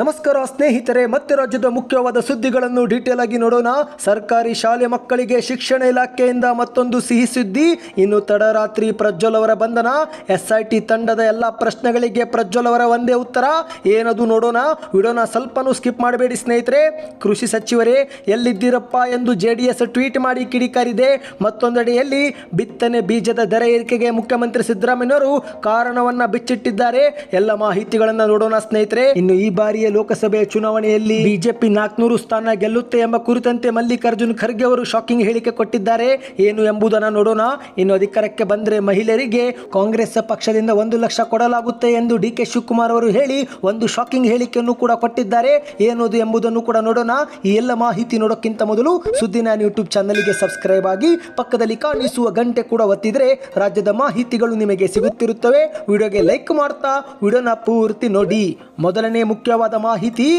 ನಮಸ್ಕಾರ ಸ್ನೇಹಿತರೆ, ಮತ್ತೆ ರಾಜ್ಯದ ಮುಖ್ಯವಾದ ಸುದ್ದಿಗಳನ್ನು ಡೀಟೇಲ್ ಆಗಿ ನೋಡೋಣ. ಸರ್ಕಾರಿ ಶಾಲೆ ಮಕ್ಕಳಿಗೆ ಶಿಕ್ಷಣ ಇಲಾಖೆಯಿಂದ ಮತ್ತೊಂದು ಸಿಹಿ ಸುದ್ದಿ. ಇನ್ನು ತಡರಾತ್ರಿ ಪ್ರಜ್ವಲ್ ಅವರ ಬಂಧನ. ಎಸ್ಐಟಿ ತಂಡದ ಎಲ್ಲ ಪ್ರಶ್ನೆಗಳಿಗೆ ಪ್ರಜ್ವಲ್ ಅವರ ಒಂದೇ ಉತ್ತರ. ಏನದು ನೋಡೋಣ. ವಿಡೋನ ಸ್ವಲ್ಪನೂ ಸ್ಕಿಪ್ ಮಾಡಬೇಡಿ ಸ್ನೇಹಿತರೆ. ಕೃಷಿ ಸಚಿವರೇ, ಎಲ್ಲಿದ್ದೀರಪ್ಪ ಎಂದು ಜೆ ಟ್ವೀಟ್ ಮಾಡಿ ಕಿಡಿಕಾರಿದೆ. ಮತ್ತೊಂದೆಡೆಯಲ್ಲಿ, ಬಿತ್ತನೆ ಬೀಜದ ದರ ಏರಿಕೆಗೆ ಮುಖ್ಯಮಂತ್ರಿ ಸಿದ್ದರಾಮಯ್ಯವರು ಕಾರಣವನ್ನು ಬಿಚ್ಚಿಟ್ಟಿದ್ದಾರೆ. ಎಲ್ಲ ಮಾಹಿತಿಗಳನ್ನು ನೋಡೋಣ ಸ್ನೇಹಿತರೆ. ಇನ್ನು ಈ ಬಾರಿಯ ಲೋಕಸಭೆ ಚುನಾವಣೆಯಲ್ಲಿ ಬಿಜೆಪಿ ನಾಲ್ಕನೂರು ಸ್ಥಾನ ಗೆಲ್ಲುತ್ತೆ ಎಂಬ ಕುರಿತಂತೆ ಮಲ್ಲಿಕಾರ್ಜುನ್ ಖರ್ಗೆ ಅವರು ಶಾಕಿಂಗ್ ಹೇಳಿಕೆ ಕೊಟ್ಟಿದ್ದಾರೆ. ಏನು ಎಂಬುದನ್ನು ನೋಡೋಣ. ಇನ್ನು ಅಧಿಕಾರಕ್ಕೆ ಬಂದರೆ ಮಹಿಳೆಯರಿಗೆ ಕಾಂಗ್ರೆಸ್ ಪಕ್ಷದಿಂದ ಒಂದು ಲಕ್ಷ ಕೊಡಲಾಗುತ್ತೆ ಎಂದು ಡಿ ಕೆ ಶಿವಕುಮಾರ್ ಅವರು ಹೇಳಿ ಒಂದು ಶಾಕಿಂಗ್ ಹೇಳಿಕೆಯನ್ನು ಕೂಡ ಕೊಟ್ಟಿದ್ದಾರೆ. ಏನದು ಎಂಬುದನ್ನು ಕೂಡ ನೋಡೋಣ. ಈ ಎಲ್ಲ ಮಾಹಿತಿ ನೋಡೋಕ್ಕಿಂತ ಮೊದಲು ಸುದ್ದಿ ನಾನು ಯೂಟ್ಯೂಬ್ ಚಾನಲ್ಗೆ ಸಬ್ಸ್ಕ್ರೈಬ್ ಆಗಿ ಪಕ್ಕದಲ್ಲಿ ಕಾಣಿಸುವ ಗಂಟೆ ಕೂಡ ಒತ್ತಿದ್ರೆ ರಾಜ್ಯದ ಮಾಹಿತಿಗಳು ನಿಮಗೆ ಸಿಗುತ್ತಿರುತ್ತವೆ. ವಿಡಿಯೋಗೆ ಲೈಕ್ ಮಾಡ್ತಾ, ವಿಡಿಯೋನ ಪೂರ್ತಿ ನೋಡಿ. ಮೊದಲನೇ ಮುಖ್ಯವಾದ ಮಾಹಿತಿ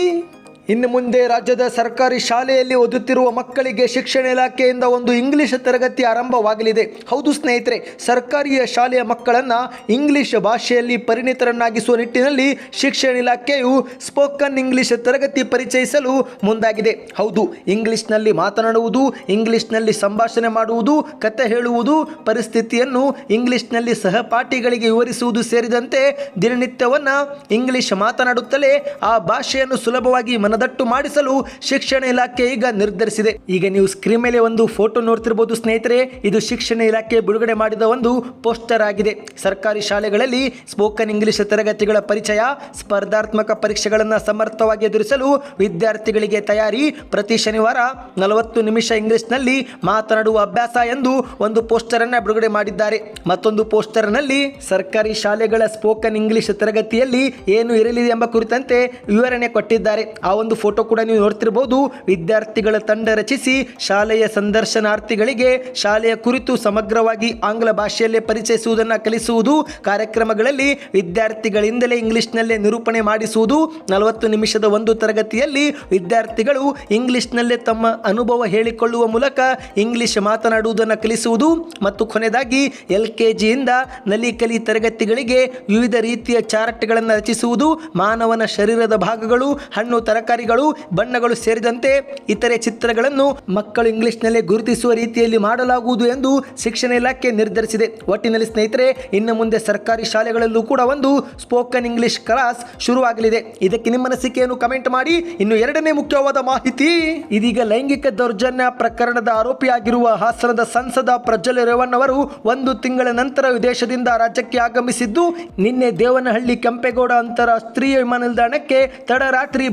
ಇನ್ನು ಮುಂದೆ ರಾಜ್ಯದ ಸರ್ಕಾರಿ ಶಾಲೆಯಲ್ಲಿ ಓದುತ್ತಿರುವ ಮಕ್ಕಳಿಗೆ ಶಿಕ್ಷಣ ಇಲಾಖೆಯಿಂದ ಒಂದು ಇಂಗ್ಲಿಷ್ ತರಗತಿ ಆರಂಭವಾಗಲಿದೆ. ಹೌದು ಸ್ನೇಹಿತರೆ, ಸರ್ಕಾರಿಯ ಶಾಲೆಯ ಮಕ್ಕಳನ್ನು ಇಂಗ್ಲಿಷ್ ಭಾಷೆಯಲ್ಲಿ ಪರಿಣಿತರನ್ನಾಗಿಸುವ ನಿಟ್ಟಿನಲ್ಲಿ ಶಿಕ್ಷಣ ಇಲಾಖೆಯು ಸ್ಪೋಕನ್ ಇಂಗ್ಲಿಷ್ ತರಗತಿ ಪರಿಚಯಿಸಲು ಮುಂದಾಗಿದೆ. ಹೌದು, ಇಂಗ್ಲಿಷ್ನಲ್ಲಿ ಮಾತನಾಡುವುದು, ಇಂಗ್ಲಿಷ್ನಲ್ಲಿ ಸಂಭಾಷಣೆ ಮಾಡುವುದು, ಕತೆ ಹೇಳುವುದು, ಪರಿಸ್ಥಿತಿಯನ್ನು ಇಂಗ್ಲಿಷ್ನಲ್ಲಿ ಸಹಪಾಠಿಗಳಿಗೆ ವಿವರಿಸುವುದು ಸೇರಿದಂತೆ ದಿನನಿತ್ಯವನ್ನು ಇಂಗ್ಲಿಷ್ ಮಾತನಾಡುತ್ತಲೇ ಆ ಭಾಷೆಯನ್ನು ಸುಲಭವಾಗಿ ಮನದಟ್ಟು ಮಾಡಿಸಲು ಶಿಕ್ಷಣ ಇಲಾಖೆ ಈಗ ನಿರ್ಧರಿಸಿದೆ. ಈಗ ನೀವು ಸ್ಕ್ರೀನ್ ಮೇಲೆ ಒಂದು ಫೋಟೋ ನೋಡ್ತಿರ್ಬೋದು ಸ್ನೇಹಿತರೆ. ಇದು ಶಿಕ್ಷಣ ಇಲಾಖೆ ಬಿಡುಗಡೆ ಮಾಡಿದ ಒಂದು ಪೋಸ್ಟರ್ ಆಗಿದೆ. ಸರ್ಕಾರಿ ಶಾಲೆಗಳಲ್ಲಿ ಸ್ಪೋಕನ್ ಇಂಗ್ಲಿಷ್ ತರಗತಿಗಳ ಪರಿಚಯ, ಸ್ಪರ್ಧಾತ್ಮಕ ಪರೀಕ್ಷೆಗಳನ್ನು ಸಮರ್ಥವಾಗಿ ಎದುರಿಸಲು ವಿದ್ಯಾರ್ಥಿಗಳಿಗೆ ತಯಾರಿ. ಪ್ರತಿ ಶನಿವಾರ ನಲವತ್ತು ನಿಮಿಷ ಇಂಗ್ಲಿಷ್ನಲ್ಲಿ ಮಾತನಾಡುವ ಅಭ್ಯಾಸ ಎಂದು ಒಂದು ಪೋಸ್ಟರ್ ಅನ್ನ ಬಿಡುಗಡೆ ಮಾಡಿದ್ದಾರೆ. ಮತ್ತೊಂದು ಪೋಸ್ಟರ್ನಲ್ಲಿ ಸರ್ಕಾರಿ ಶಾಲೆಗಳ ಸ್ಪೋಕನ್ ಇಂಗ್ಲಿಷ್ ತರಗತಿಯಲ್ಲಿ ಏನು ಇರಲಿದೆ ಎಂಬ ಕುರಿತಂತೆ ವಿವರಣೆ ಕೊಟ್ಟಿದ್ದಾರೆ. ಆ ಫೋಟೋ ಕೂಡ ನೀವು ನೋಡ್ತಿರ್ಬೋದು. ವಿದ್ಯಾರ್ಥಿಗಳ ತಂಡ ರಚಿಸಿ ಶಾಲೆಯ ಸಂದರ್ಶನಾರ್ಥಿಗಳಿಗೆ ಶಾಲೆಯ ಕುರಿತು ಸಮಗ್ರವಾಗಿ ಆಂಗ್ಲ ಭಾಷೆಯಲ್ಲೇ ಪರಿಚಯಿಸುವುದನ್ನು ಕಲಿಸುವುದು, ಕಾರ್ಯಕ್ರಮಗಳಲ್ಲಿ ವಿದ್ಯಾರ್ಥಿಗಳಿಂದಲೇ ಇಂಗ್ಲಿಷ್ನಲ್ಲೇ ನಿರೂಪಣೆ ಮಾಡಿಸುವುದು. ನಲವತ್ತು ನಿಮಿಷದ ಒಂದು ತರಗತಿಯಲ್ಲಿ ವಿದ್ಯಾರ್ಥಿಗಳು ಇಂಗ್ಲಿಷ್ನಲ್ಲೇ ತಮ್ಮ ಅನುಭವ ಹೇಳಿಕೊಳ್ಳುವ ಮೂಲಕ ಇಂಗ್ಲಿಷ್ ಮಾತನಾಡುವುದನ್ನು ಕಲಿಸುವುದು ಮತ್ತು ಕೊನೆಯದಾಗಿ ಎಲ್ ಕೆ ಜಿಯಿಂದ ನಲಿಕಲಿ ತರಗತಿಗಳಿಗೆ ವಿವಿಧ ರೀತಿಯ ಚಾರ್ಟ್ಗಳನ್ನು ರಚಿಸುವುದು, ಮಾನವನ ಶರೀರದ ಭಾಗಗಳು, ಹಣ್ಣು ತರಕಾರಿಗಳು ಬಣ್ಣಗಳು ಸೇರಿದಂತೆ ಇತರೆ ಚಿತ್ರಗಳನ್ನು ಮಕ್ಕಳು ಇಂಗ್ಲಿಷ್ನಲ್ಲೇ ಗುರುತಿಸುವ ರೀತಿಯಲ್ಲಿ ಮಾಡಲಾಗುವುದು ಎಂದು ಶಿಕ್ಷಣ ಇಲಾಖೆ ನಿರ್ಧರಿಸಿದೆ. ಒಟ್ಟಿನಲ್ಲಿ ಸ್ನೇಹಿತರೆ, ಇನ್ನು ಮುಂದೆ ಸರ್ಕಾರಿ ಶಾಲೆಗಳಲ್ಲೂ ಕೂಡ ಒಂದು ಸ್ಪೋಕನ್ ಇಂಗ್ಲಿಷ್ ಕ್ಲಾಸ್ ಶುರುವಾಗಲಿದೆ. ಇದಕ್ಕೆ ನಿಮ್ಮ ಅನಿಸಿಕೆಯನ್ನು ಕಮೆಂಟ್ ಮಾಡಿ. ಇನ್ನು ಎರಡನೇ ಮುಖ್ಯವಾದ ಮಾಹಿತಿ, ಇದೀಗ ಲೈಂಗಿಕ ದೌರ್ಜನ್ಯ ಪ್ರಕರಣದ ಆರೋಪಿಯಾಗಿರುವ ಹಾಸನದ ಸಂಸದ ಪ್ರಜ್ವಲ್ ರೇವಣ್ಣ ಅವರು ಒಂದು ತಿಂಗಳ ನಂತರ ವಿದೇಶದಿಂದ ರಾಜ್ಯಕ್ಕೆ ಆಗಮಿಸಿದ್ದು, ನಿನ್ನೆ ದೇವನಹಳ್ಳಿ ಕೆಂಪೇಗೌಡ ಅಂತಾರಾಷ್ಟ್ರೀಯ ವಿಮಾನ ನಿಲ್ದಾಣಕ್ಕೆ ತಡರಾತ್ರಿ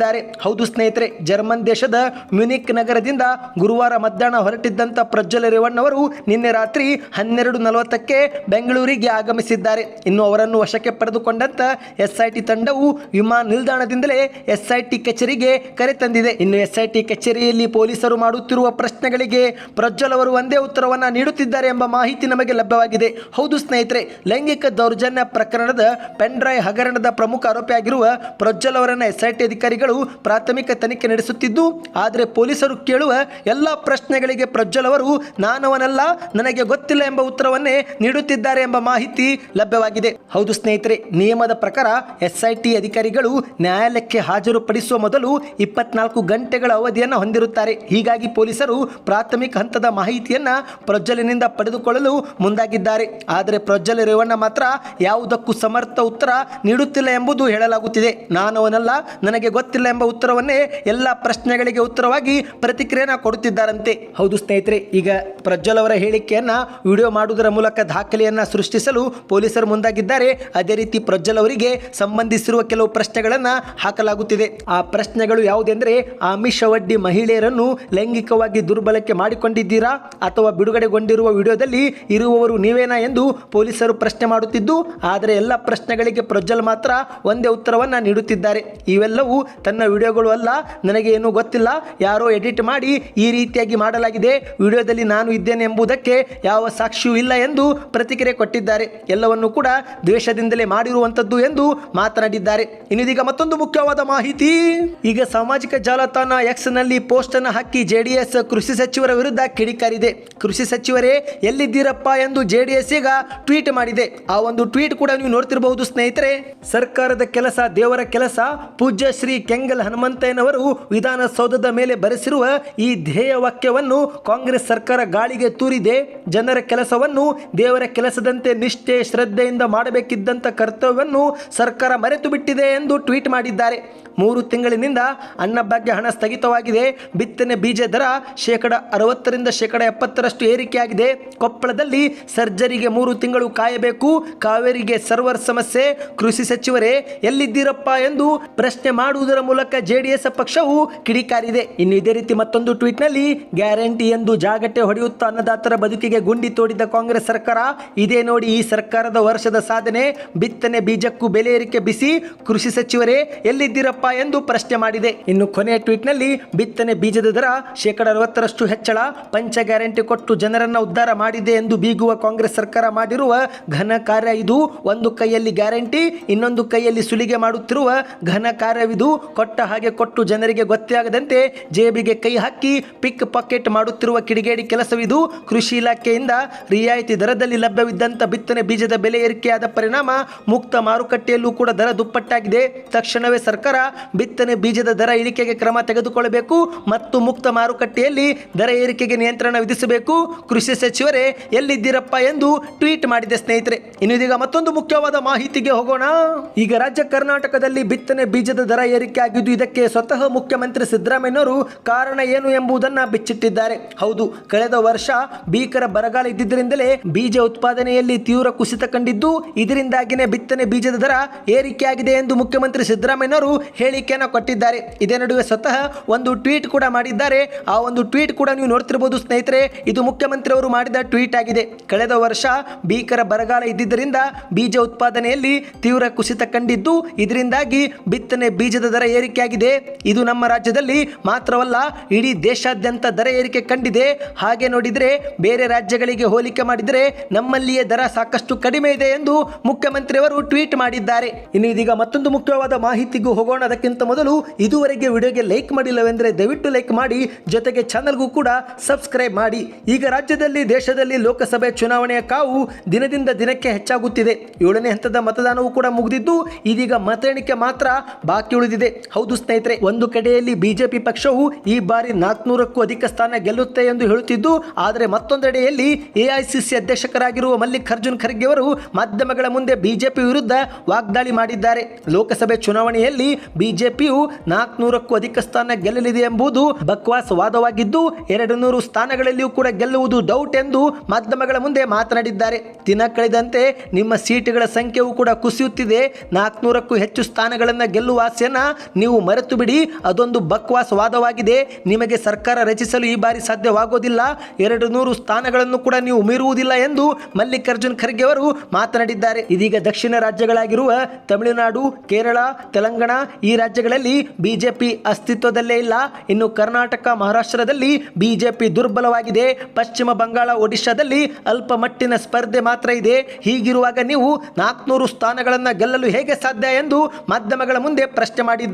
ಬಂದಿಳಿದಿದ್ದಾರೆ ಹೌದು ಸ್ನೇಹಿತರೆ, ಜರ್ಮನ್ ದೇಶದ ಮ್ಯೂನಿಕ್ ನಗರದಿಂದ ಗುರುವಾರ ಮಧ್ಯಾಹ್ನ ಹೊರಟಿದ್ದಂಥ ಪ್ರಜ್ವಲ್ ರೇವಣ್ಣ ಅವರು ನಿನ್ನೆ ರಾತ್ರಿ ಹನ್ನೆರಡು ನಲವತ್ತಕ್ಕೆ ಬೆಂಗಳೂರಿಗೆ ಆಗಮಿಸಿದ್ದಾರೆ. ಇನ್ನು ಅವರನ್ನು ವಶಕ್ಕೆ ಪಡೆದುಕೊಂಡಂತ ಎಸ್ಐಟಿ ತಂಡವು ವಿಮಾನ ನಿಲ್ದಾಣದಿಂದಲೇ ಎಸ್ಐಟಿ ಕಚೇರಿಗೆ ಕರೆತಂದಿದೆ ಇನ್ನು ಎಸ್ಐಟಿ ಕಚೇರಿಯಲ್ಲಿ ಪೊಲೀಸರು ಮಾಡುತ್ತಿರುವ ಪ್ರಶ್ನೆಗಳಿಗೆ ಪ್ರಜ್ವಲ್ ಅವರು ಒಂದೇ ಉತ್ತರವನ್ನು ನೀಡುತ್ತಿದ್ದಾರೆ ಎಂಬ ಮಾಹಿತಿ ನಮಗೆ ಲಭ್ಯವಾಗಿದೆ. ಹೌದು ಸ್ನೇಹಿತರೆ, ಲೈಂಗಿಕ ದೌರ್ಜನ್ಯ ಪ್ರಕರಣದ ಪೆನ್ಡ್ರೈವ್ ಹಗರಣದ ಪ್ರಮುಖ ಆರೋಪಿಯಾಗಿರುವ ಪ್ರಜ್ವಲ್ ಅವರನ್ನು ಎಸ್ಐಟಿ ಅಧಿಕಾರಿಗಳು ಅಧಿಕಾರಿಗಳು ಪ್ರಾಥಮಿಕ ತನಿಖೆ ನಡೆಸುತ್ತಿದ್ದು, ಆದರೆ ಪೊಲೀಸರು ಕೇಳುವ ಎಲ್ಲ ಪ್ರಶ್ನೆಗಳಿಗೆ ಪ್ರಜ್ವಲ್ ಅವರು ನಾನವನಲ್ಲ, ನನಗೆ ಗೊತ್ತಿಲ್ಲ ಎಂಬ ಉತ್ತರವನ್ನೇ ನೀಡುತ್ತಿದ್ದಾರೆ ಎಂಬ ಮಾಹಿತಿ ಲಭ್ಯವಾಗಿದೆ. ಹೌದು ಸ್ನೇಹಿತರೆ, ನಿಯಮದ ಪ್ರಕಾರ ಎಸ್ಐಟಿ ಅಧಿಕಾರಿಗಳು ನ್ಯಾಯಾಲಯಕ್ಕೆ ಹಾಜರುಪಡಿಸುವ ಮೊದಲು ಇಪ್ಪತ್ನಾಲ್ಕು ಗಂಟೆಗಳ ಅವಧಿಯನ್ನು ಹೊಂದಿರುತ್ತಾರೆ. ಹೀಗಾಗಿ ಪೊಲೀಸರು ಪ್ರಾಥಮಿಕ ಹಂತದ ಮಾಹಿತಿಯನ್ನ ಪ್ರಜ್ವಲಿನಿಂದ ಪಡೆದುಕೊಳ್ಳಲು ಮುಂದಾಗಿದ್ದಾರೆ. ಆದರೆ ಪ್ರಜ್ವಲ್ ರೇವಣ್ಣ ಮಾತ್ರ ಯಾವುದಕ್ಕೂ ಸಮರ್ಥ ಉತ್ತರ ನೀಡುತ್ತಿಲ್ಲ ಎಂಬುದು ಹೇಳಲಾಗುತ್ತಿದೆ. ನಾನು ಅವನಲ್ಲ ನನಗೆ ಗೊತ್ತಿಲ್ಲ ಎಂಬ ಉತ್ತರವನ್ನೇ ಎಲ್ಲ ಪ್ರಶ್ನೆಗಳಿಗೆ ಉತ್ತರವಾಗಿ ಪ್ರತಿಕ್ರಿಯೆನ ಕೊಡುತ್ತಿದ್ದಾರಂತೆ. ಹೌದು ಸ್ನೇಹಿತರೆ, ಈಗ ಪ್ರಜ್ವಲ್ ಅವರ ಹೇಳಿಕೆಯನ್ನು ವಿಡಿಯೋ ಮಾಡುವುದರ ಮೂಲಕ ದಾಖಲೆಯನ್ನು ಸೃಷ್ಟಿಸಲು ಪೊಲೀಸರು ಮುಂದಾಗಿದ್ದಾರೆ. ಅದೇ ರೀತಿ ಪ್ರಜ್ವಲ್ ಅವರಿಗೆ ಸಂಬಂಧಿಸಿರುವ ಕೆಲವು ಪ್ರಶ್ನೆಗಳನ್ನು ಹಾಕಲಾಗುತ್ತಿದೆ. ಆ ಪ್ರಶ್ನೆಗಳು ಯಾವುದೆಂದರೆ, ಆಮಿಷ ಒಡ್ಡಿ ಮಹಿಳೆಯರನ್ನು ಲೈಂಗಿಕವಾಗಿ ದುರ್ಬಲಕ್ಕೆ ಮಾಡಿಕೊಂಡಿದ್ದೀರಾ ಅಥವಾ ಬಿಡುಗಡೆಗೊಂಡಿರುವ ವಿಡಿಯೋದಲ್ಲಿ ಇರುವವರು ನೀವೇನಾ ಎಂದು ಪೊಲೀಸರು ಪ್ರಶ್ನೆ ಮಾಡುತ್ತಿದ್ದು, ಆದರೆ ಎಲ್ಲ ಪ್ರಶ್ನೆಗಳಿಗೆ ಪ್ರಜ್ವಲ್ ಮಾತ್ರ ಒಂದೇ ಉತ್ತರವನ್ನು ನೀಡುತ್ತಿದ್ದಾರೆ. ಇವೆಲ್ಲವೂ ತನ್ನ ವಿಡಿಯೋಗಳು ಅಲ್ಲ, ನನಗೆ ಏನೂ ಗೊತ್ತಿಲ್ಲ. ಯಾರೋ ಎಡಿಟ್ ಮಾಡಿ ಈ ರೀತಿಯಾಗಿ ಮಾಡಲಾಗಿದೆ. ವಿಡಿಯೋದಲ್ಲಿ ನಾನು ಇದ್ದೇನೆ ಎಂಬುದಕ್ಕೆ ಯಾವ ಸಾಕ್ಷಿಯೂ ಇಲ್ಲ ಎಂದು ಪ್ರತಿಕ್ರಿಯೆ ಕೊಟ್ಟಿದ್ದಾರೆ. ಎಲ್ಲವನ್ನು ಕೂಡ ದ್ವೇಷದಿಂದಲೇ ಮಾಡಿರುವಂಥದ್ದು ಎಂದು ಮಾತನಾಡಿದ್ದಾರೆ. ಇನ್ನಿದೀಗ ಮತ್ತೊಂದು ಮುಖ್ಯವಾದ ಮಾಹಿತಿ. ಈಗ ಸಾಮಾಜಿಕ ಜಾಲತಾಣ ಎಕ್ಸ್ನಲ್ಲಿ ಪೋಸ್ಟ್ ಅನ್ನು ಹಾಕಿ ಜೆಡಿಎಸ್ ಕೃಷಿ ಸಚಿವರ ವಿರುದ್ಧ ಕಿಡಿಕಾರಿದೆ. ಕೃಷಿ ಸಚಿವರೇ, ಎಲ್ಲಿದ್ದೀರಪ್ಪ ಎಂದು ಜೆಡಿಎಸ್ ಈಗ ಟ್ವೀಟ್ ಮಾಡಿದೆ. ಆ ಒಂದು ಟ್ವೀಟ್ ಕೂಡ ನೀವು ನೋಡ್ತಿರಬಹುದು ಸ್ನೇಹಿತರೆ. ಸರ್ಕಾರದ ಕೆಲಸ ದೇವರ ಕೆಲಸ. ಪೂಜ್ಯ ಶ್ರೀ ಕೆಂಗಲ್ ಹನುಮಂತಯ್ಯನವರು ವಿಧಾನಸೌಧದ ಮೇಲೆ ಬರೆಸಿರುವ ಈ ಧ್ಯೇಯ ವಾಕ್ಯವನ್ನು ಕಾಂಗ್ರೆಸ್ ಸರ್ಕಾರ ಗಾಳಿಗೆ ತೂರಿದೆ. ಜನರ ಕೆಲಸವನ್ನು ದೇವರ ಕೆಲಸದಂತೆ ನಿಷ್ಠೆ, ಶ್ರದ್ಧೆಯಿಂದ ಮಾಡಬೇಕಿದ್ದಂಥ ಕರ್ತವ್ಯವನ್ನು ಸರ್ಕಾರ ಮರೆತು ಬಿಟ್ಟಿದೆ ಎಂದು ಟ್ವೀಟ್ ಮಾಡಿದ್ದಾರೆ. ಮೂರು ತಿಂಗಳಿನಿಂದ ಅನ್ನಭಾಗ್ಯ ಹಣ ಸ್ಥಗಿತವಾಗಿದೆ. ಬಿತ್ತನೆ ಬೀಜ ದರ ಶೇಕಡ ಅರವತ್ತರಿಂದ ಶೇಕಡ ಎಪ್ಪತ್ತರಷ್ಟು ಏರಿಕೆಯಾಗಿದೆ. ಕೊಪ್ಪಳದಲ್ಲಿ ಸರ್ಜರಿಗೆ ಮೂರು ತಿಂಗಳು ಕಾಯಬೇಕು. ಕಾವೇರಿಗೆ ಸರ್ವರ್ ಸಮಸ್ಯೆ. ಕೃಷಿ ಸಚಿವರೇ, ಎಲ್ಲಿದ್ದೀರಪ್ಪ ಎಂದು ಪ್ರಶ್ನೆ ಮಾಡುವುದರ ಮೂಲಕ ಜೆಡಿಎಸ್ ಪಕ್ಷವು ಕಿಡಿಕಾರಿದೆ. ಇನ್ನು ಇದೇ ರೀತಿ ಮತ್ತೊಂದು ಟ್ವೀಟ್ನಲ್ಲಿ, ಗ್ಯಾರಂಟಿ ಎಂದು ಜಾಗಟೆ ಹೊಡೆಯುತ್ತಾ ಅನ್ನದಾತರ ಬದುಕಿಗೆ ಗುಂಡಿ ತೋಡಿದ ಕಾಂಗ್ರೆಸ್ ಸರ್ಕಾರ, ಇದೇ ನೋಡಿ ಈ ಸರ್ಕಾರದ ವರ್ಷದ ಸಾಧನೆ, ಬಿತ್ತನೆ ಬೀಜಕ್ಕೂ ಬೆಲೆ ಏರಿಕೆ ಬಿಸಿ, ಕೃಷಿ ಸಚಿವರೇ ಎಲ್ಲಿದ್ದೀರಪ್ಪ ಎಂದು ಪ್ರಶ್ನೆ ಮಾಡಿದೆ. ಇನ್ನು ಕೊನೆಯ ಟ್ವೀಟ್ನಲ್ಲಿ, ಬಿತ್ತನೆ ಬೀಜದ ದರ ಶೇಕಡ ಅರವತ್ತರಷ್ಟು ಹೆಚ್ಚಳ, ಪಂಚ ಗ್ಯಾರಂಟಿ ಕೊಟ್ಟು ಜನರನ್ನ ಉದ್ಧಾರ ಮಾಡಿದೆ ಎಂದು ಬೀಗುವ ಕಾಂಗ್ರೆಸ್ ಸರ್ಕಾರ ಮಾಡಿರುವ ಘನ ಕಾರ್ಯ ಇದು. ಒಂದು ಕೈಯಲ್ಲಿ ಗ್ಯಾರಂಟಿ, ಇನ್ನೊಂದು ಕೈಯಲ್ಲಿ ಸುಲಿಗೆ ಮಾಡುತ್ತಿರುವ ಘನ ಕಾರ್ಯವಿದು. ಕೊಟ್ಟ ಹಾಗೆ ಕೊಟ್ಟು ಜನರಿಗೆ ಗೊತ್ತಾಗದಂತೆ ಜೇಬಿಗೆ ಕೈ ಹಾಕಿ ಪಿಕ್ ಪಾಕೆಟ್ ಮಾಡುತ್ತಿರುವ ಕಿಡಿಗೇಡಿ ಕೆಲಸವಿದು. ಕೃಷಿ ಇಲಾಖೆಯಿಂದ ರಿಯಾಯಿತಿ ದರದಲ್ಲಿ ಲಭ್ಯವಿದ್ದಂಥ ಬಿತ್ತನೆ ಬೀಜದ ಬೆಲೆ ಏರಿಕೆಯಾದ ಪರಿಣಾಮ ಮುಕ್ತ ಮಾರುಕಟ್ಟೆಯಲ್ಲೂ ಕೂಡ ದರ ದುಪ್ಪಟ್ಟಾಗಿದೆ. ತಕ್ಷಣವೇ ಸರ್ಕಾರ ಬಿತ್ತನೆ ಬೀಜದ ದರ ಇಳಿಕೆಗೆ ಕ್ರಮ ತೆಗೆದುಕೊಳ್ಳಬೇಕು ಮತ್ತು ಮುಕ್ತ ಮಾರುಕಟ್ಟೆಯಲ್ಲಿ ದರ ಏರಿಕೆಗೆ ನಿಯಂತ್ರಣ ವಿಧಿಸಬೇಕು. ಕೃಷಿ ಸಚಿವರೇ, ಎಲ್ಲಿದ್ದೀರಪ್ಪ ಎಂದು ಟ್ವೀಟ್ ಮಾಡಿದೆ ಸ್ನೇಹಿತರೆ. ಇನ್ನು ಇದೀಗ ಮತ್ತೊಂದು ಮುಖ್ಯವಾದ ಮಾಹಿತಿಗೆ ಹೋಗೋಣ. ಈಗ ರಾಜ್ಯ ಕರ್ನಾಟಕದಲ್ಲಿ ಬಿತ್ತನೆ ಬೀಜದ ದರ ಏರಿಕೆ ಆಗಿದ್ದು ಇದಕ್ಕೆ ಸ್ವತಃ ಮುಖ್ಯಮಂತ್ರಿ ಸಿದ್ದರಾಮಯ್ಯನವರು ಕಾರಣ ಏನು ಎಂಬುದನ್ನು ಬಿಚ್ಚಿಟ್ಟಿದ್ದಾರೆ. ಹೌದು, ಕಳೆದ ವರ್ಷ ಭೀಕರ ಬರಗಾಲ ಇದ್ದಿದ್ದರಿಂದಲೇ ಬೀಜ ಉತ್ಪಾದನೆಯಲ್ಲಿ ತೀವ್ರ ಕುಸಿತ ಕಂಡಿದ್ದು, ಇದರಿಂದಾಗಿನೇ ಬಿತ್ತನೆ ಬೀಜದ ದರ ಏರಿಕೆಯಾಗಿದೆ ಎಂದು ಮುಖ್ಯಮಂತ್ರಿ ಸಿದ್ದರಾಮಯ್ಯನವರು ಹೇಳಿಕೆಯನ್ನು ಕೊಟ್ಟಿದ್ದಾರೆ. ಇದೇ ನಡುವೆ ಸ್ವತಃ ಒಂದು ಟ್ವೀಟ್ ಕೂಡ ಮಾಡಿದ್ದಾರೆ. ಆ ಒಂದು ಟ್ವೀಟ್ ಕೂಡ ನೀವು ನೋಡ್ತಿರ್ಬೋದು ಸ್ನೇಹಿತರೆ, ಇದು ಮುಖ್ಯಮಂತ್ರಿ ಅವರು ಮಾಡಿದ ಟ್ವೀಟ್ ಆಗಿದೆ. ಕಳೆದ ವರ್ಷ ಭೀಕರ ಬರಗಾಲ ಇದ್ದಿದ್ದರಿಂದ ಬೀಜ ಉತ್ಪಾದನೆಯಲ್ಲಿ ತೀವ್ರ ಕುಸಿತ ಕಂಡಿದ್ದು, ಇದರಿಂದಾಗಿ ಬಿತ್ತನೆ ಬೀಜದ ದರ ಏರಿಕೆಯಾಗಿದೆ. ಇದು ನಮ್ಮ ರಾಜ್ಯದಲ್ಲಿ ಮಾತ್ರವಲ್ಲ, ಇಡೀ ದೇಶಾದ್ಯಂತ ದರ ಏರಿಕೆ ಕಂಡಿದೆ. ಹಾಗೆ ನೋಡಿದರೆ, ಬೇರೆ ರಾಜ್ಯಗಳಿಗೆ ಹೋಲಿಕೆ ಮಾಡಿದರೆ ನಮ್ಮಲ್ಲಿಯೇ ದರ ಸಾಕಷ್ಟು ಕಡಿಮೆ ಇದೆ ಎಂದು ಮುಖ್ಯಮಂತ್ರಿಯವರು ಟ್ವೀಟ್ ಮಾಡಿದ್ದಾರೆ. ಇನ್ನು ಇದೀಗ ಮತ್ತೊಂದು ಮುಖ್ಯವಾದ ಮಾಹಿತಿಗೂ ಹೋಗೋಣ. ಅದಕ್ಕಿಂತ ಮೊದಲು ಇದುವರೆಗೆ ವಿಡಿಯೋಗೆ ಲೈಕ್ ಮಾಡಿಲ್ಲವೆಂದರೆ ದಯವಿಟ್ಟು ಲೈಕ್ ಮಾಡಿ, ಜೊತೆಗೆ ಚಾನಲ್ಗೂ ಕೂಡ ಸಬ್ಸ್ಕ್ರೈಬ್ ಮಾಡಿ. ಈಗ ರಾಜ್ಯದಲ್ಲಿ, ದೇಶದಲ್ಲಿ ಲೋಕಸಭೆ ಚುನಾವಣೆಯ ಕಾವು ದಿನದಿಂದ ದಿನಕ್ಕೆ ಹೆಚ್ಚಾಗುತ್ತಿದೆ. ಏಳನೇ ಹಂತದ ಮತದಾನವೂ ಕೂಡ ಮುಗಿದಿದ್ದು, ಇದೀಗ ಮತ ಎಣಿಕೆ ಮಾತ್ರ ಬಾಕಿ ಉಳಿದಿದೆ. ಹೌದು ಸ್ನೇಹಿತರೆ, ಒಂದು ಕಡೆಯಲ್ಲಿ ಬಿಜೆಪಿ ಪಕ್ಷವು ಈ ಬಾರಿ ನಾಲ್ಕುನೂರಕ್ಕೂ ಅಧಿಕ ಸ್ಥಾನ ಗೆಲ್ಲುತ್ತೆ ಎಂದು ಹೇಳುತ್ತಿದ್ದು, ಆದರೆ ಮತ್ತೊಂದೆಡೆಯಲ್ಲಿ ಎಐಸಿಸಿ ಅಧ್ಯಕ್ಷರಾಗಿರುವ ಮಲ್ಲಿಕಾರ್ಜುನ್ ಖರ್ಗೆ ಅವರು ಮಾಧ್ಯಮಗಳ ಮುಂದೆ ಬಿಜೆಪಿ ವಿರುದ್ಧ ವಾಗ್ದಾಳಿ ಮಾಡಿದ್ದಾರೆ. ಲೋಕಸಭೆ ಚುನಾವಣೆಯಲ್ಲಿ ಬಿಜೆಪಿಯು ನಾಲ್ಕುನೂರಕ್ಕೂ ಅಧಿಕ ಸ್ಥಾನ ಗೆಲ್ಲಲಿದೆ ಎಂಬುದು ಬಕ್ವಾಸ್ ವಾದವಾಗಿದ್ದು ಎರಡು ನೂರು ಸ್ಥಾನಗಳಲ್ಲಿಯೂ ಕೂಡ ಗೆಲ್ಲುವುದು ಡೌಟ್ ಎಂದು ಮಾಧ್ಯಮಗಳ ಮುಂದೆ ಮಾತನಾಡಿದ್ದಾರೆ. ದಿನ ಕಳೆದಂತೆ ನಿಮ್ಮ ಸೀಟುಗಳ ಸಂಖ್ಯೆಯೂ ಕೂಡ ಕುಸಿಯುತ್ತಿದೆ. ನಾಲ್ಕುನೂರಕ್ಕೂ ಹೆಚ್ಚು ಸ್ಥಾನಗಳನ್ನು ಗೆಲ್ಲುವ ಆಸೆಯನ್ನ ನೀವು ಮರೆತು ಬಿಡಿ, ಅದೊಂದು ಬಕ್ವಾಸ್ ವಾದವಾಗಿದೆ ನಿಮಗೆ ಸರ್ಕಾರ ರಚಿಸಲು ಈ ಬಾರಿ ಸಾಧ್ಯವಾಗೋದಿಲ್ಲ. ಎರಡು ನೂರು ಸ್ಥಾನಗಳನ್ನು ಕೂಡ ನೀವು ಮೀರುವುದಿಲ್ಲ ಎಂದು ಮಲ್ಲಿಕಾರ್ಜುನ್ ಖರ್ಗೆ ಅವರು ಮಾತನಾಡಿದ್ದಾರೆ. ಇದೀಗ ದಕ್ಷಿಣ ರಾಜ್ಯಗಳಾಗಿರುವ ತಮಿಳುನಾಡು, ಕೇರಳ, ತೆಲಂಗಾಣ ಈ ರಾಜ್ಯಗಳಲ್ಲಿ ಬಿಜೆಪಿ ಅಸ್ತಿತ್ವದಲ್ಲೇ ಇಲ್ಲ. ಇನ್ನು ಕರ್ನಾಟಕ, ಮಹಾರಾಷ್ಟ್ರದಲ್ಲಿ ಬಿಜೆಪಿ ದುರ್ಬಲವಾಗಿದೆ. ಪಶ್ಚಿಮ ಬಂಗಾಳ, ಒಡಿಶಾದಲ್ಲಿ ಅಲ್ಪ ಮಟ್ಟಿನ ಸ್ಪರ್ಧೆ ಮಾತ್ರ ಇದೆ. ಹೀಗಿರುವಾಗ ನೀವು ನಾಲ್ಕುನೂರು ಸ್ಥಾನಗಳನ್ನು ಗೆಲ್ಲಲು ಹೇಗೆ ಸಾಧ್ಯ ಎಂದು ಮಾಧ್ಯಮಗಳ ಮುಂದೆ ಪ್ರಶ್ನೆ ಮಾಡಿದ್ದಾರೆ.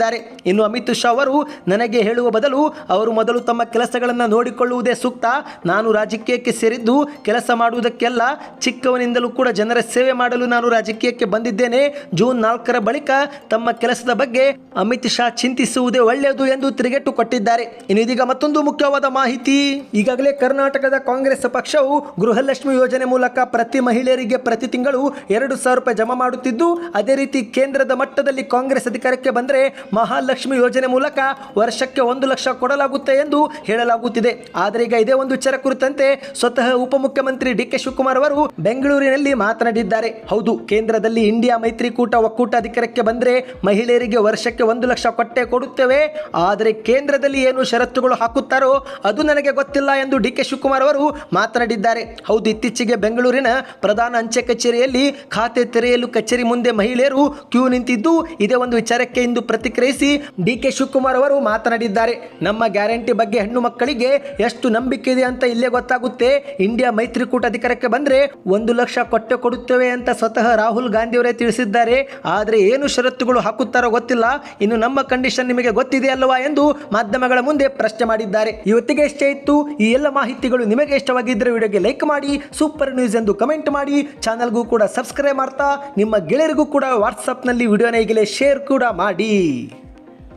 ಇನ್ನು ಅಮಿತ್ ಶಾ ಅವರು ನನಗೆ ಹೇಳುವ ಬದಲು ಅವರು ಮೊದಲು ತಮ್ಮ ಕೆಲಸಗಳನ್ನು ನೋಡಿಕೊಳ್ಳುವುದೇ ಸೂಕ್ತ. ನಾನು ರಾಜಕೀಯಕ್ಕೆ ಸೇರಿದ್ದು ಕೆಲಸ ಮಾಡುವುದಕ್ಕೆಲ್ಲ ಚಿಕ್ಕವನಿಂದಲೂ ಕೂಡ ಜನರ ಸೇವೆ ಮಾಡಲು ನಾನು ರಾಜಕೀಯಕ್ಕೆ ಬಂದಿದ್ದೇನೆ. ಜೂನ್ ನಾಲ್ಕರ ಬಳಿಕ ತಮ್ಮ ಕೆಲಸದ ಬಗ್ಗೆ ಅಮಿತ್ ಶಾ ಚಿಂತಿಸುವುದೇ ಒಳ್ಳೆಯದು ಎಂದು ತಿರುಗೇಟು ಕೊಟ್ಟಿದ್ದಾರೆ. ಇನ್ನು ಇದೀಗ ಮತ್ತೊಂದು ಮುಖ್ಯವಾದ ಮಾಹಿತಿ. ಈಗಾಗಲೇ ಕರ್ನಾಟಕದ ಕಾಂಗ್ರೆಸ್ ಪಕ್ಷವು ಗೃಹಲಕ್ಷ್ಮಿ ಯೋಜನೆ ಮೂಲಕ ಪ್ರತಿ ಮಹಿಳೆಯರಿಗೆ ಪ್ರತಿ ತಿಂಗಳು ಎರಡು ಸಾವಿರ ರೂಪಾಯಿ ಜಮಾ ಮಾಡುತ್ತಿದ್ದು, ಅದೇ ರೀತಿ ಕೇಂದ್ರದ ಮಟ್ಟದಲ್ಲಿ ಕಾಂಗ್ರೆಸ್ ಅಧಿಕಾರಕ್ಕೆ ಬಂದರೆ ಮಹಾಲಕ್ಷ್ಮಿ ಯೋಜನೆ ಮೂಲಕ ವರ್ಷಕ್ಕೆ ಒಂದು ಲಕ್ಷ ಕೊಡಲಾಗುತ್ತೆ ಎಂದು ಹೇಳಲಾಗುತ್ತಿದೆ. ಆದರೆ ಈಗ ಇದೇ ಒಂದು ವಿಚಾರ ಕುರಿತಂತೆ ಸ್ವತಃ ಉಪಮುಖ್ಯಮಂತ್ರಿ ಡಿ ಕೆ ಶಿವಕುಮಾರ್ ಅವರು ಬೆಂಗಳೂರಿನಲ್ಲಿ ಮಾತನಾಡಿದ್ದಾರೆ. ಹೌದು, ಕೇಂದ್ರದಲ್ಲಿ ಇಂಡಿಯಾ ಮೈತ್ರಿಕೂಟ ಒಕ್ಕೂಟ ಅಧಿಕಾರಕ್ಕೆ ಬಂದರೆ ಮಹಿಳೆಯರಿಗೆ ವರ್ಷಕ್ಕೆ ಒಂದು ಲಕ್ಷ ಕೊಟ್ಟೆ ಕೊಡುತ್ತೇವೆ. ಆದರೆ ಕೇಂದ್ರದಲ್ಲಿ ಏನು ಷರತ್ತುಗಳು ಹಾಕುತ್ತಾರೋ ಅದು ನನಗೆ ಗೊತ್ತಿಲ್ಲ ಎಂದು ಡಿ ಕೆ ಶಿವಕುಮಾರ್ ಅವರು ಮಾತನಾಡಿದ್ದಾರೆ. ಹೌದು, ಇತ್ತೀಚೆಗೆ ಬೆಂಗಳೂರಿನ ಪ್ರಧಾನ ಅಂಚೆ ಕಚೇರಿಯಲ್ಲಿ ಖಾತೆ ತೆರೆಯಲು ಕಚೇರಿ ಮುಂದೆ ಮಹಿಳೆಯರು ಕ್ಯೂ ನಿಂತಿದ್ದು ಇದೇ ಒಂದು ವಿಚಾರಕ್ಕೆ ಇಂದು ಪ್ರತಿಕ್ರಿಯೆ ಪ್ರತಿಕ್ರಿಯಿಸಿ ಡಿ ಕೆ ಶಿವಕುಮಾರ್ ಅವರು ಮಾತನಾಡಿದ್ದಾರೆ, ನಮ್ಮ ಗ್ಯಾರಂಟಿ ಬಗ್ಗೆ ಹೆಣ್ಣು ಮಕ್ಕಳಿಗೆ ಎಷ್ಟು ನಂಬಿಕೆ ಇದೆ ಅಂತ ಇಲ್ಲೇ ಗೊತ್ತಾಗುತ್ತೆ. ಇಂಡಿಯಾ ಮೈತ್ರಿಕೂಟ ಅಧಿಕಾರಕ್ಕೆ ಬಂದ್ರೆ ಒಂದು ಲಕ್ಷ ಕೊಟ್ಟೆ ಕೊಡುತ್ತೇವೆ ಅಂತ ಸ್ವತಃ ರಾಹುಲ್ ಗಾಂಧಿಯವರೇ ತಿಳಿಸಿದ್ದಾರೆ. ಆದರೆ ಏನು ಷರತ್ತುಗಳು ಹಾಕುತ್ತಾರೋ ಗೊತ್ತಿಲ್ಲ. ಇನ್ನು ನಮ್ಮ ಕಂಡೀಷನ್ ನಿಮಗೆ ಗೊತ್ತಿದೆ ಅಲ್ವಾ ಎಂದು ಮಾಧ್ಯಮಗಳ ಮುಂದೆ ಪ್ರಶ್ನೆ ಮಾಡಿದ್ದಾರೆ. ಇವತ್ತಿಗೆ ಇಷ್ಟೇ ಇತ್ತು. ಈ ಎಲ್ಲ ಮಾಹಿತಿಗಳು ನಿಮಗೆ ಇಷ್ಟವಾಗಿದ್ದರೆ ವಿಡಿಯೋಗೆ ಲೈಕ್ ಮಾಡಿ, ಸೂಪರ್ ನ್ಯೂಸ್ ಎಂದು ಕಮೆಂಟ್ ಮಾಡಿ. ಚಾನಲ್ಗೂ ಕೂಡ ಸಬ್ಸ್ಕ್ರೈಬ್ ಮಾಡ್ತಾ, ನಿಮ್ಮ ಗೆಳೆಯರಿಗೂ ಕೂಡ ವಾಟ್ಸಪ್ನಲ್ಲಿ ವಿಡಿಯೋನ ಈಗಲೇ ಶೇರ್ ಕೂಡ ಮಾಡಿ.